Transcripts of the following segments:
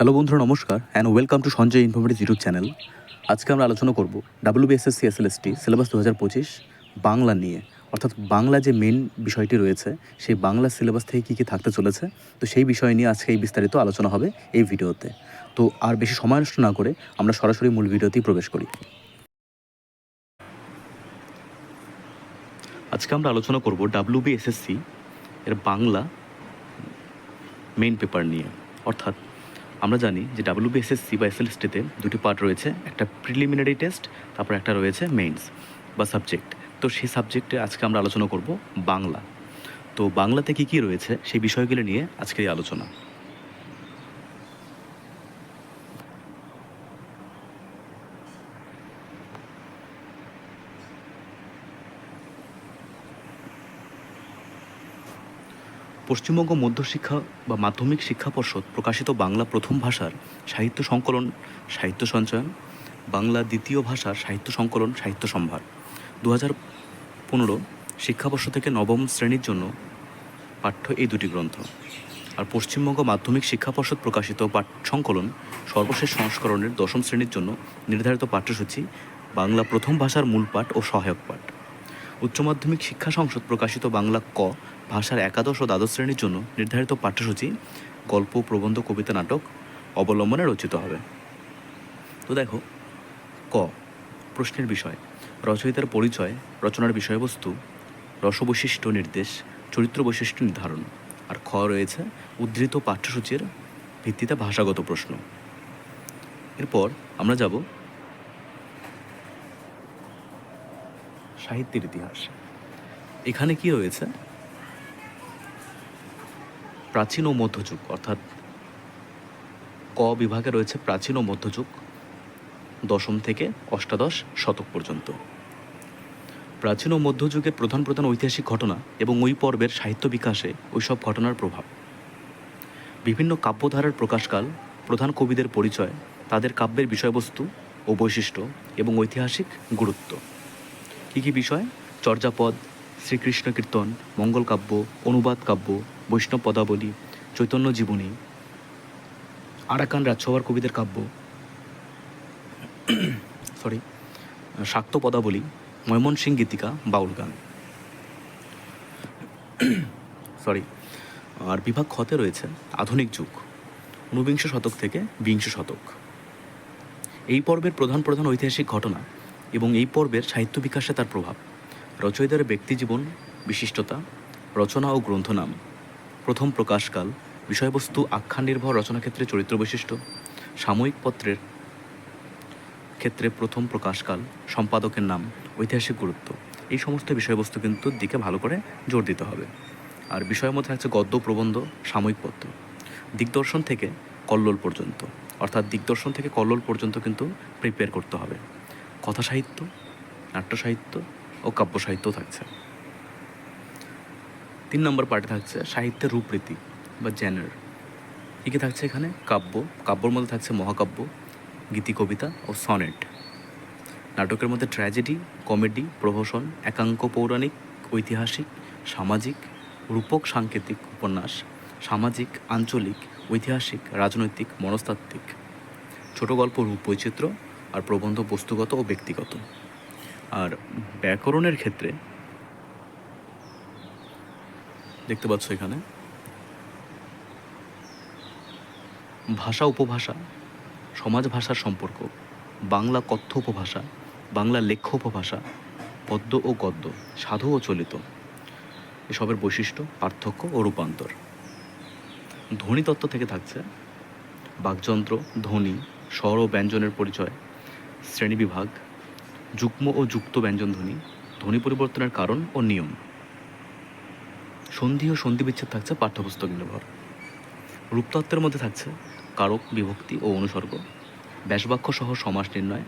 Hello বন্ধুরা, নমস্কার and welcome to Sanjay informative YouTube channel আজকে আমরা আলোচনা করব ডাব্লিউবিএসএসসি এসএলএসটি সিলেবাস দু হাজার পঁচিশ বাংলা নিয়ে। অর্থাৎ বাংলা যে মেন বিষয়টি রয়েছে, সেই বাংলা সিলেবাস থেকে কী কী থাকতে চলেছে, তো সেই বিষয় নিয়ে আজকে এই বিস্তারিত আলোচনা হবে এই ভিডিওতে। তো আর বেশি সময় নষ্ট না করে আমরা সরাসরি মূল ভিডিওতেই প্রবেশ করি। আজকে আমরা আলোচনা করব ডাব্লিউবিএসএসসি এর বাংলা মেইন পেপার নিয়ে। অর্থাৎ আমরা জানি যে ডাব্লিউবিএসএসসি বা এসএলএসটিতে দুটি পার্ট রয়েছে, একটা প্রিলিমিনারি টেস্ট তারপর একটা রয়েছে মেইনস বা সাবজেক্ট তো সেই সাবজেক্টে আজকে আমরা আলোচনা করব বাংলা। তো বাংলাতে কী কী রয়েছে সেই বিষয়গুলো নিয়ে আজকের এই আলোচনা। পশ্চিমবঙ্গ মধ্যশিক্ষা বা মাধ্যমিক শিক্ষা পর্ষদ প্রকাশিত বাংলা প্রথম ভাষার সাহিত্য সংকলন, সাহিত্য সঞ্চয়ন বাংলা দ্বিতীয় ভাষার সাহিত্য সংকলন, সাহিত্য সম্ভার। দু হাজার পনেরো শিক্ষাবর্ষ থেকে নবম শ্রেণির জন্য পাঠ্য এই দুটি গ্রন্থ। আর পশ্চিমবঙ্গ মাধ্যমিক শিক্ষা পর্ষদ প্রকাশিত পাঠ সংকলন সর্বশেষ সংস্করণের দশম শ্রেণির জন্য নির্ধারিত পাঠ্যসূচি, বাংলা প্রথম ভাষার মূল পাঠ ও সহায়ক পাঠ। উচ্চ মাধ্যমিক শিক্ষা সংসদ প্রকাশিত বাংলা ক ভাষার একাদশ ও দ্বাদশ শ্রেণির জন্য নির্ধারিত পাঠ্যসূচি, গল্প, প্রবন্ধ, কবিতা, নাটক অবলম্বনে রচিত হবে। তো দেখো, ক, প্রশ্নের বিষয়, রচয়িতার পরিচয়, রচনার বিষয়বস্তু, রসবৈশিষ্ট্য নির্দেশ, চরিত্র বৈশিষ্ট্য নির্ধারণ, আর খ রয়েছে উদ্ধৃত পাঠ্যসূচির ভিত্তিতে ভাষাগত প্রশ্ন। এরপর আমরা যাব সাহিত্যের ইতিহাস। এখানে কি রয়েছে? প্রাচীন ও মধ্যযুগ, অর্থাৎ ক বিভাগে রয়েছে প্রাচীন ও মধ্যযুগ, দশম থেকে অষ্টাদশ শতক পর্যন্ত। প্রাচীন ও মধ্যযুগের প্রধান প্রধান ঐতিহাসিক ঘটনা এবং ওই পর্বের সাহিত্য বিকাশে ওইসব ঘটনার প্রভাব। বিভিন্ন কাব্যধারার প্রকাশকাল, প্রধান কবিদের পরিচয়, তাদের কাব্যের বিষয়বস্তু ও বৈশিষ্ট্য এবং ঐতিহাসিক গুরুত্ব। কী কী বিষয়? চর্যাপদ, শ্রীকৃষ্ণ কীর্তন, মঙ্গল কাব্য, অনুবাদ কাব্য বৈষ্ণব পদাবলী, চৈতন্য জীবনী, আরাকান রাজসভার কবিদের কাব্য সরি শাক্ত পদাবলী ময়মনসিং গীতিকা, বাউল গান। সরি আর বিভাগ খতে রয়েছে আধুনিক যুগ, ঊনবিংশ শতক থেকে বিংশ শতক। এই পর্বের প্রধান প্রধান ঐতিহাসিক ঘটনা এবং এই পর্বের সাহিত্য বিকাশে তার প্রভাব, রচয়িতার ব্যক্তিজীবন বিশিষ্টতা, রচনা ও গ্রন্থনাম। প্রথম প্রকাশকাল, বিষয়বস্তু আখ্যান নির্ভর রচনাক্ষেত্রে চরিত্র বৈশিষ্ট্য, সাময়িক পত্রের ক্ষেত্রে প্রথম প্রকাশকাল, সম্পাদকের নাম, ঐতিহাসিক গুরুত্ব। এই সমস্ত বিষয়বস্তু কিন্তু দিকে ভালো করে জোর দিতে হবে। আর বিষয়ের মধ্যে আছে গদ্য, প্রবন্ধ, সাময়িক পত্র। দিগদর্শন থেকে কল্লোল পর্যন্ত। অর্থাৎ দিগদর্শন থেকে কল্লোল পর্যন্ত কিন্তু প্রিপেয়ার করতে হবে। কথা সাহিত্য, নাট্য সাহিত্য ও কাব্য সাহিত্যও থাকছে। তিন নম্বর পার্টে থাকছে সাহিত্যের রূপরীতি বা জ্যানার কী কী থাকছে এখানে? কাব্য, কাব্যর মধ্যে থাকছে মহাকাব্য, গীতি, কবিতা ও সনেট নাটকের মধ্যে ট্র্যাজেডি কমেডি প্রহসন, একাঙ্ক, পৌরাণিক, ঐতিহাসিক, সামাজিক, রূপক, সাংকেতিক উপন্যাস, সামাজিক, আঞ্চলিক, ঐতিহাসিক, রাজনৈতিক, মনস্তাত্ত্বিক। ছোট গল্প, রূপ বৈচিত্র্য আর প্রবন্ধ বস্তুগত ও ব্যক্তিগত। আর ব্যাকরণের ক্ষেত্রে দেখতে পাচ্ছ এখানে। ভাষা উপভাষা, সমাজ ভাষার সম্পর্ক, বাংলা কথ্য উপভাষা, বাংলা লেখ্য উপভাষা, পদ্য ও গদ্য, সাধু ও চলিত। এসবের বৈশিষ্ট্য, পার্থক্য ও রূপান্তর। ধ্বনিতত্ত্ব থেকে থাকছে বাকযন্ত্র, ধ্বনি, স্বর ও ব্যঞ্জনের পরিচয় শ্রেণীবিভাগ যুগ্ম ও যুক্ত ব্যঞ্জন ধ্বনি ধ্বনি পরিবর্তনের কারণ ও নিয়ম। সন্ধি ও সন্ধি বিচ্ছেদ থাকছে পাঠ্যপুস্তক নির্ভর রূপতত্ত্বের মধ্যে থাকছে কারক, বিভক্তি ও অনুসর্গ, ব্যাসবাক্য সহ সমাস নির্ণয়,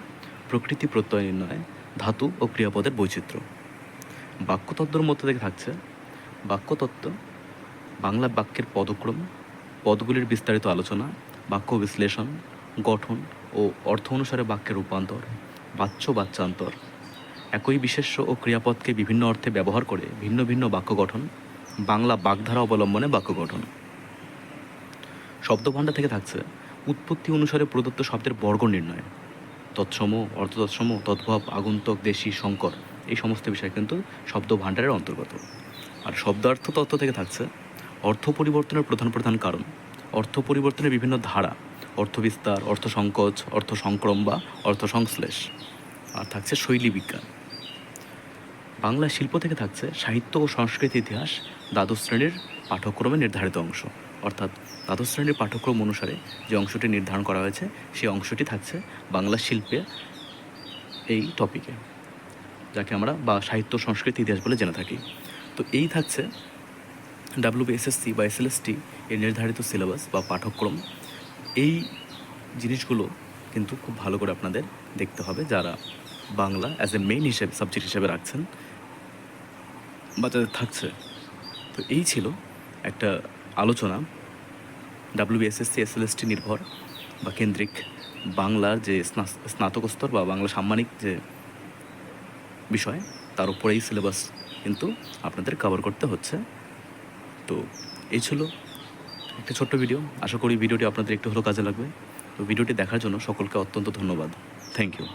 প্রকৃতি প্রত্যয় নির্ণয়, ধাতু ও ক্রিয়াপদের বৈচিত্র্য। বাক্যতত্ত্বর মধ্যে থেকে থাকছে বাক্যতত্ত্ব, বাংলা বাক্যের পদক্রম, পদগুলির বিস্তারিত আলোচনা, বাক্য বিশ্লেষণ, গঠন ও অর্থ অনুসারে বাক্যের রূপান্তর, বাচ্য বাচ্যান্তর। একই বিশেষ্য ও ক্রিয়াপদকে বিভিন্ন অর্থে ব্যবহার করে ভিন্ন ভিন্ন বাক্য গঠন বাংলা বাগধারা অবলম্বনে বাক্য গঠন। শব্দভাণ্ডার থেকে থাকছে উৎপত্তি অনুসারে প্রদত্ত শব্দের বর্গ নির্ণয়। তৎসম অর্থতৎসম তদ্ভব, আগন্তক, দেশি, সংকর, এই সমস্ত বিষয় কিন্তু শব্দ ভাণ্ডারের অন্তর্গত। আর শব্দার্থ তত্ত্ব থেকে থাকছে অর্থ পরিবর্তনের প্রধান প্রধান কারণ। অর্থ পরিবর্তনের বিভিন্ন ধারা, অর্থ বিস্তার, অর্থ সংকোচ, অর্থ সংক্রম বা অর্থ সংশ্লেষ। আর থাকছে শৈলী বিজ্ঞান। বাংলা শিল্প থেকে থাকছে সাহিত্য ও সংস্কৃতি ইতিহাস দ্বাদশ শ্রেণির পাঠ্যক্রমে নির্ধারিত অংশ। অর্থাৎ দ্বাদশ শ্রেণির পাঠ্যক্রম অনুসারে যে অংশটি নির্ধারণ করা হয়েছে, সেই অংশটি থাকছে বাংলা শিল্পে এই টপিকে যাকে আমরা বা সাহিত্য, সংস্কৃতি, ইতিহাস বলে জেনে থাকি। তো এই থাকছে ডাব্লিউবিএসএসসি বা এসএলএসটি এর নির্ধারিত সিলেবাস বা পাঠ্যক্রম। এই জিনিসগুলো কিন্তু খুব ভালো করে আপনাদের দেখতে হবে যারা বাংলা অ্যাজ এ মেইন হিসেবে সাবজেক্ট হিসেবে রাখছেন। বা যাদের থাকছে। তো এই ছিল একটা আলোচনা। ডাব্লিউবিএসএসসি এসএলএসটি নির্ভর বা কেন্দ্রিক বাংলার যে স্না- স্নাতক স্তর বা বাংলা সাম্মানিক যে বিষয়, তার উপরে এই সিলেবাস কিন্তু আপনাদের কভার করতে হচ্ছে। তো এই ছিল একটা ছোট্ট ভিডিও আশা করি ভিডিওটি আপনাদের একটু হলেও কাজে লাগবে। তো ভিডিওটি দেখার জন্য সকলকে অত্যন্ত ধন্যবাদ। Thank you